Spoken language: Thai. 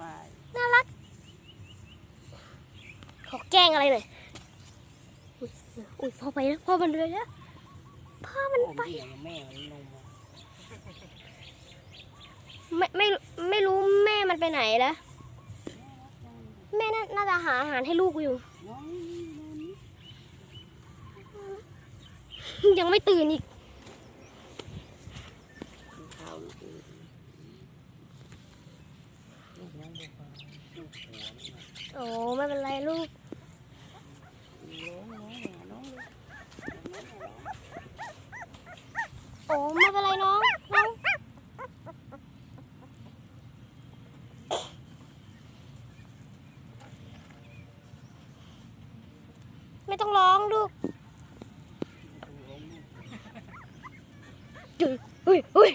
ไป น่ารัก ขอแกล้งอะไรหน่อย อุ๊ยอุ้ยพ่อไปแล้วพ่อมันเลยแล้วพ่อมันผมไปเดี่ยวแม่มันลงมาไม่ไม่ไม่รู้แม่มันไปไหนแล้ว แม่น่าน่าจะหาอาหารให้ลูกอยู่ น้องยังไม่ตื่นอีก กินข้าวลูกเอ้ยลูกน้องบอกว่าลูกหัวมันน่ะ โอ้ไม่เป็นไรลูกโอ้ไม่เป็นไรน้องน้องไม่ต้องร้องลูกดูร้องลูกจุยอุ้ยอุ้ย